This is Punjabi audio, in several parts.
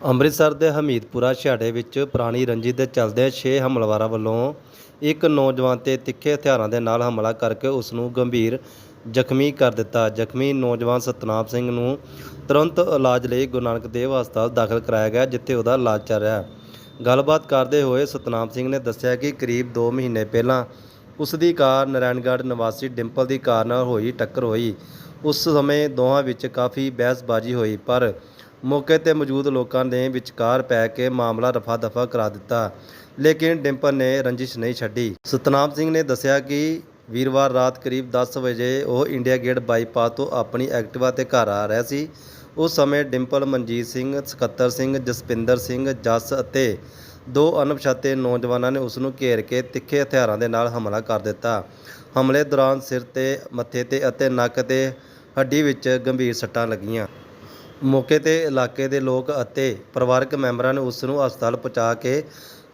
ਅੰਮ੍ਰਿਤਸਰ ਦੇ ਹਮੀਦਪੁਰਾ ਛਾੜੇ ਵਿੱਚ ਪੁਰਾਣੀ ਰੰਜਿਸ਼ ਦੇ ਚਲਦਿਆਂ 6 ਹਮਲਾਵਰਾਂ ਵੱਲੋਂ ਇੱਕ ਨੌਜਵਾਨ ਤੇ ਤਿੱਖੇ ਹਥਿਆਰਾਂ ਦੇ ਨਾਲ ਹਮਲਾ ਕਰਕੇ ਉਸ ਨੂੰ ਗੰਭੀਰ ਜ਼ਖਮੀ ਕਰ ਦਿੱਤਾ। ਜ਼ਖਮੀ ਨੌਜਵਾਨ ਸਤਨਾਮ ਸਿੰਘ ਨੂੰ ਤੁਰੰਤ ਇਲਾਜ ਲਈ ਗੁਰੂ ਨਾਨਕ ਦੇਵ ਹਸਪਤਾਲ ਦਾਖਲ ਕਰਾਇਆ ਗਿਆ, ਜਿੱਥੇ ਉਹਦਾ ਇਲਾਜ ਚੱਲ ਰਿਹਾ ਗੱਲਬਾਤ ਕਰਦੇ ਹੋਏ ਸਤਨਾਮ ਸਿੰਘ ਨੇ ਦੱਸਿਆ ਕਿ ਕਰੀਬ 2 ਮਹੀਨੇ ਪਹਿਲਾਂ ਉਸ ਦੀ ਕਾਰ ਨਾਰਾਇਣਗੜ੍ਹ ਨਿਵਾਸੀ ਡਿੰਪਲ ਦੀ ਕਾਰ ਨਾਲ ਹੋਈ ਟੱਕਰ ਹੋਈ। ਉਸ ਸਮੇਂ ਦੋਹਾਂ ਵਿੱਚ ਕਾਫੀ ਬਹਿਸਬਾਜ਼ੀ ਹੋਈ, ਪਰ ਮੌਕੇ ਤੇ ਮੌਜੂਦ ਲੋਕਾਂ ਨੇ ਵਿਚਕਾਰ ਪੈ ਕੇ ਮਾਮਲਾ ਰਫਾ ਦਫਾ ਕਰਾ ਦਿੱਤਾ, ਲੇਕਿਨ ਡਿੰਪਲ ਨੇ ਰੰਜਿਸ਼ ਨਹੀਂ ਛੱਡੀ। ਸਤਨਾਮ ਸਿੰਘ ਨੇ ਦੱਸਿਆ ਕਿ ਵੀਰਵਾਰ ਰਾਤ ਕਰੀਬ 10 ਵਜੇ ਉਹ ਇੰਡੀਆ ਗੇਟ ਬਾਈਪਾਸ ਤੋਂ ਆਪਣੀ ਐਕਟਿਵਾ ਤੇ ਘਰ ਆ ਰਿਹਾ ਸੀ। ਉਸ ਸਮੇਂ ਡਿੰਪਲ, ਮਨਜੀਤ ਸਿੰਘ, ਸਕੱਤਰ ਸਿੰਘ, ਜਸਪਿੰਦਰ ਸਿੰਘ, ਜੱਸ ਅਤੇ ਦੋ ਅਣਪਛਾਤੇ ਨੌਜਵਾਨਾਂ ਨੇ ਉਸ ਨੂੰ ਘੇਰ ਕੇ ਤਿੱਖੇ ਹਥਿਆਰਾਂ ਦੇ ਨਾਲ ਹਮਲਾ ਕਰ ਦਿੱਤਾ। ਹਮਲੇ ਦੌਰਾਨ ਸਿਰ ਤੇ, ਮੱਥੇ ਤੇ ਅਤੇ ਨੱਕ ਤੇ ਹੱਡੀ ਵਿੱਚ ਗੰਭੀਰ ਸੱਟਾਂ ਲੱਗੀਆਂ। ਮੌਕੇ ਤੇ ਇਲਾਕੇ ਦੇ ਲੋਕ ਅਤੇ ਪਰਿਵਾਰਕ ਮੈਂਬਰਾਂ ਨੇ ਉਸ ਨੂੰ ਹਸਪਤਾਲ ਪਹੁੰਚਾ ਕੇ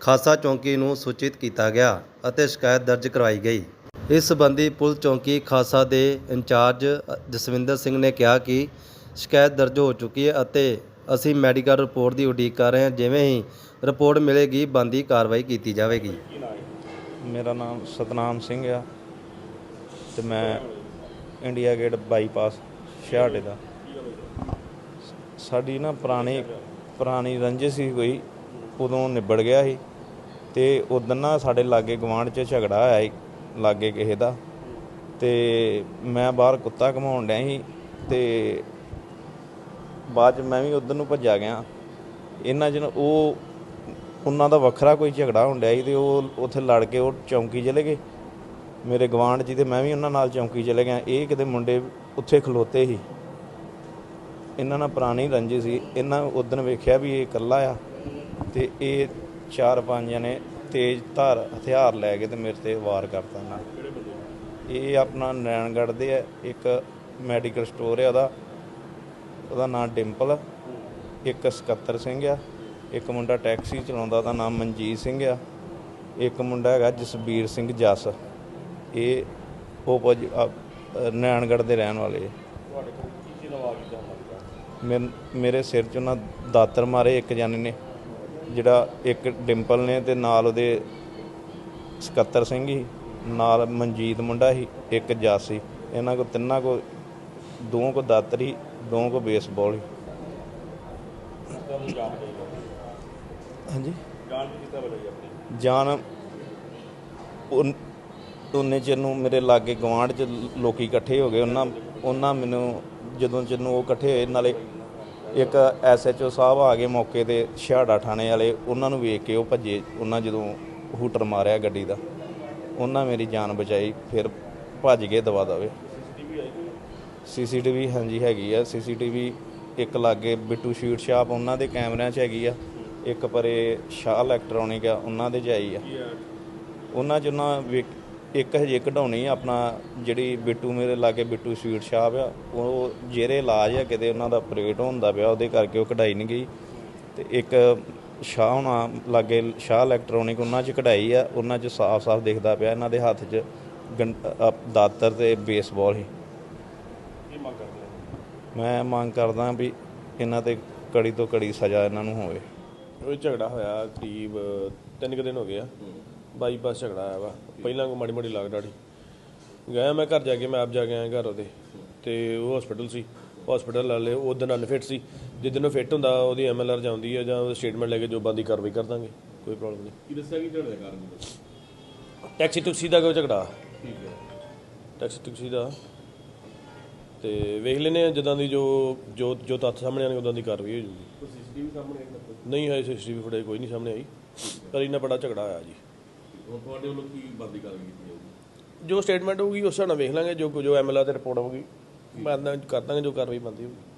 ਖਾਸਾ ਚੌਂਕੀ ਨੂੰ ਸੂਚਿਤ ਕੀਤਾ ਗਿਆ ਅਤੇ ਸ਼ਿਕਾਇਤ ਦਰਜ ਕਰਵਾਈ ਗਈ। ਇਸ ਸੰਬੰਧੀ ਪੁਲਿਸ ਚੌਂਕੀ ਖਾਸਾ ਦੇ ਇੰਚਾਰਜ ਜਸਵਿੰਦਰ ਸਿੰਘ ਨੇ ਕਿਹਾ ਕਿ ਸ਼ਿਕਾਇਤ ਦਰਜ ਹੋ ਚੁੱਕੀ ਹੈ ਅਤੇ ਅਸੀਂ ਮੈਡੀਕਲ ਰਿਪੋਰਟ ਦੀ ਉਡੀਕ ਕਰ ਰਹੇ ਹਾਂ, ਜਿਵੇਂ ਹੀ ਰਿਪੋਰਟ ਮਿਲੇਗੀ ਬੰਦੀ ਕਾਰਵਾਈ ਕੀਤੀ ਜਾਵੇਗੀ। ਮੇਰਾ ਨਾਮ ਸਤਨਾਮ ਸਿੰਘ ਆ ਤੇ ਮੈਂ ਇੰਡੀਆ ਗੇਟ ਬਾਈਪਾਸ ਛਿਆੜੇ ਦਾ। ਸਾਡੀ ਨਾ ਪੁਰਾਣੀ ਪੁਰਾਣੀ ਰੰਜਿਸ਼ ਸੀ ਕੋਈ ਉਦੋਂ ਨਿਬੜ ਗਿਆ ਸੀ ਤੇ ਉਦੋਂ ਨਾ ਸਾਡੇ ਲਾਗੇ ਗਵਾਂਢ 'ਚ ਝਗੜਾ ਹੋਇਆ ਸੀ, ਲਾਗੇ ਕਿਸੇ ਦਾ ਤੇ ਮੈਂ ਬਾਹਰ ਕੁੱਤਾ ਘਮਾਉਣ ਡਿਆ ਸੀ ਤੇ ਬਾਅਦ ਚ ਮੈਂ ਵੀ ਉਧਰ ਨੂੰ ਭੱਜਾ ਗਿਆ। ਇਹਨਾਂ ਜਨ ਉਹ, ਉਹਨਾਂ ਦਾ ਵੱਖਰਾ ਕੋਈ ਝਗੜਾ ਹੁੰਦਿਆ ਸੀ ਤੇ ਉਹ ਉੱਥੇ ਲੜ ਕੇ ਉਹ ਚੌਂਕੀ ਚਲੇ ਗਏ। ਮੇਰੇ ਗਵਾਂਢ ਜੀ ਤੇ ਮੈਂ ਵੀ ਉਹਨਾਂ ਨਾਲ ਚੌਂਕੀ ਚਲੇ ਗਿਆ। ਇਹ ਕਿਤੇ ਮੁੰਡੇ ਉੱਥੇ ਖਲੋਤੇ ਸੀ। ਇਹਨਾਂ ਨਾਲ ਪੁਰਾਣੀ ਰੰਜੀ ਸੀ, ਇਹਨਾਂ ਉਦੋਂ ਵੇਖਿਆ ਵੀ ਇਹ ਇਕੱਲਾ ਆ ਤੇ ਇਹ ਚਾਰ ਪੰਜ ਜਣੇ ਤੇਜ਼ ਧਾਰ, ਹਥਿਆਰ ਲੈ ਕੇ ਤੇ ਮੇਰੇ ਤੇ ਵਾਰ ਕਰਤਾ ਇਹਨਾਂ ਇਹ ਆਪਣਾ ਨੈਣਗੜ੍ਹ ਦੇ ਆ, ਇੱਕ ਮੈਡੀਕਲ ਸਟੋਰ ਆ ਉਹਦਾ। ਉਹਦਾ ਨਾਮ ਡਿੰਪਲ, ਇੱਕ ਸਕੱਤਰ ਸਿੰਘ ਆ, ਇੱਕ ਮੁੰਡਾ ਟੈਕਸੀ ਚਲਾਉਂਦਾ, ਉਹਦਾ ਨਾਮ ਮਨਜੀਤ ਸਿੰਘ ਆ, ਇੱਕ ਮੁੰਡਾ ਹੈਗਾ ਜਸਬੀਰ ਸਿੰਘ ਜੱਸ। ਇਹ ਉਹ ਨੈਣਗੜ੍ਹ ਦੇ ਰਹਿਣ ਵਾਲੇ ਆ। ਮੈਨ- ਮੇਰੇ ਸਿਰ 'ਚ ਉਹਨਾਂ ਦਾਤਰ ਮਾਰੇ ਇੱਕ ਜਾਨੇ ਨੇ ਜਿਹੜਾ ਇੱਕ ਡਿੰਪਲ ਨੇ ਤੇ ਨਾਲ ਉਹਦੇ ਸਕੱਤਰ ਸਿੰਘ ਸੀ ਨਾਲ ਮਨਜੀਤ ਮੁੰਡਾ ਸੀ ਇੱਕ ਜੱਸ। ਸੀ ਇਹਨਾਂ ਕੋ ਤਿੰਨਾਂ ਕੋ ਦੋ ਕੋ ਦਾਤਰ ਸੀ ਦੋ ਕੋ ਬੇਸਬਾਲ ਸੀ। ਹਾਂਜੀ। ਜਾਨ ਉਨ- ਉਹਨੇ ਚਿਰ ਨੂੰ ਮੇਰੇ ਲਾਗੇ ਗਵਾਂਢ ਚ ਲੋਕੀ ਇਕੱਠੇ ਹੋ ਗਏ ਉਹਨਾਂ ਉਹਨਾਂ ਮੈਨੂੰ ਜਦੋਂ ਜਿਹਨੂੰ ਉਹ ਇਕੱਠੇ ਹੋਏ, ਨਾਲੇ ਇੱਕ ਐਸਐਚਓ ਸਾਹਿਬ ਆ ਗਏ ਮੌਕੇ ਤੇ ਛਿਆੜਾ ਥਾਣੇ ਵਾਲੇ, ਉਹਨਾਂ ਨੂੰ ਵੇਖ ਕੇ ਉਹ ਭੱਜੇ, ਉਹਨਾਂ ਜਦੋਂ ਹੂਟਰ ਮਾਰਿਆ ਗੱਡੀ ਦਾ, ਉਹਨਾਂ ਮੇਰੀ ਜਾਨ ਬਚਾਈ, ਫਿਰ ਭੱਜ ਗਏ ਦਵਾ ਦਵੇ। ਸੀਸੀਟੀਵੀ ਹਾਂਜੀ ਹੈਗੀ ਆ, ਸੀਸੀਟੀਵੀ ਇੱਕ ਲਾਗੇ ਬਿੱਟੂ ਸ਼ੀਟ ਸ਼ਾਪ, ਉਹਨਾਂ ਦੇ ਕੈਮਰਿਆਂ 'ਚ ਹੈਗੀ ਆ, ਇੱਕ ਪਰੇ ਸ਼ਾਹ ਇਲੈਕਟ੍ਰੋਨਿਕ ਆ, ਉਹਨਾਂ ਦੇ 'ਚ ਆਈ ਆ। ਉਹਨਾਂ 'ਚ ਉਹਨਾਂ ਵੇਖ- ਇੱਕ ਹਜੇ ਕਢਾਉਣੀ ਆ ਆਪਣਾ ਜਿਹੜੀ ਬਿੱਟੂ ਮੇਰੇ ਲਾਗੇ ਬਿੱਟੂ ਸਵੀਟ ਸ਼ਾਪ ਆ ਉਹ ਜਿਹੜੇ ਇਲਾਜ ਆ ਕਿਤੇ ਉਹਨਾਂ ਦਾ ਆਪਰੇਟ ਹੁੰਦਾ ਪਿਆ ਉਹਦੇ ਕਰਕੇ ਉਹ ਕਢਾਈ ਨਹੀਂ ਗਈ। ਤੇ ਇੱਕ ਸ਼ਾਹ ਹੋਣਾ ਲਾਗੇ ਸ਼ਾਹ ਇਲੈਕਟ੍ਰੋਨਿਕ ਉਹਨਾਂ 'ਚ ਕਢਾਈ ਆ ਉਹਨਾਂ 'ਚ ਸਾਫ਼-ਸਾਫ਼ ਦਿਖਦਾ ਪਿਆ ਇਹਨਾਂ ਦੇ ਹੱਥ 'ਚ ਦਾਤਰ ਤੇ ਬੇਸਬਾਲ ਸੀ। ਮੈਂ ਮੰਗ ਕਰਦਾ ਵੀ ਇਹਨਾਂ ਤੇ ਕੜੀ ਤੋਂ ਕੜੀ ਸਜ਼ਾ ਇਹਨਾਂ ਨੂੰ ਹੋਵੇ। ਉਹ ਝਗੜਾ ਹੋਇਆ ਕਰੀਬ ਤਿੰਨ ਕੁ ਦਿਨ ਹੋ ਗਏ ਆ। ਬਾਈਪਾਸ ਝਗੜਾ ਆਇਆ ਵਾ। ਪਹਿਲਾਂ ਕੋ ਮਾੜੀ ਮਾੜੀ ਲੱਗ ਡਾੜੀ ਗਿਆ ਮੈਂ ਘਰ ਜਾ ਕੇ ਮੈਂ ਆਪ ਜਾ ਕੇ ਆਇਆ ਘਰ ਉਹਦੇ। ਤੇ ਉਹ ਹਸਪੀਟਲ ਸੀ। ਹਸਪੀਟਲ ਵਾਲੇ ਉਹ ਦਿਨ ਅਨਫਿਟ ਸੀ। ਜਿਸ ਦਿਨ ਉਹ ਫਿੱਟ ਹੁੰਦਾ ਉਹਦੀ ਐਮਐਲਆਰ ਜਾਂਦੀ ਹੈ ਜਾਂ ਉਹਦਾ ਸਟੇਟਮੈਂਟ ਲੈ ਕੇ ਜੋ ਬੰਦੀ ਕਾਰਵਾਈ ਕਰ ਦਾਂਗੇ। ਕੋਈ ਪ੍ਰੋਬਲਮ ਨਹੀਂ ਕੀ ਦੱਸਿਆ ਕਿ ਝਗੜੇ ਦਾ ਕਾਰਨ ਟੈਕਸੀ ਟੁਕਸੀ ਦਾ ਕੋਈ ਝਗੜਾ? ਠੀਕ ਹੈ। ਟੈਕਸੀ ਟੁਕਸੀ ਦਾ। ਤੇ ਵੇਖ ਲੈਨੇ ਆ ਜਦਾਂ ਦੀ ਜੋ ਜੋ ਜੋ ਤੱਥ ਸਾਹਮਣੇ ਆਣਗੇ ਉਦਾਂ ਦੀ ਕਾਰਵਾਈ ਹੋ ਜੂਗੀ ਕੋਈ ਸੀਸੀਟੀਵੀ ਸਾਹਮਣੇ ਨਹੀਂ ਹੈ ਸੀਸੀਟੀਵੀ ਫੁਟੇਜ ਕੋਈ ਨਹੀਂ ਸਾਹਮਣੇ ਆਈ। ਪਰ ਇੰਨਾ ਬੜਾ ਝਗੜਾ ਆਇਆ ਜੀ। ਹੁਣ ਤੁਹਾਡੇ ਵੱਲੋਂ ਕੀ ਬੰਦੀ ਕਾਰਵਾਈ ਕੀਤੀ ਜਾਊਗੀ? ਜੋ ਸਟੇਟਮੈਂਟ ਹੋਊਗੀ, ਉਸ ਹਿਸਾਬ ਨਾਲ ਵੇਖ ਲਾਂਗੇ, ਜੋ ਜੋ ਐਮਐਲਆਰ ਤੇ ਰਿਪੋਰਟ ਹੋਊਗੀ। ਮੈਂ ਕਰ ਦਾਂਗੇ ਜੋ ਕਾਰਵਾਈ ਬੰਦੀ ਹੋਊਗੀ।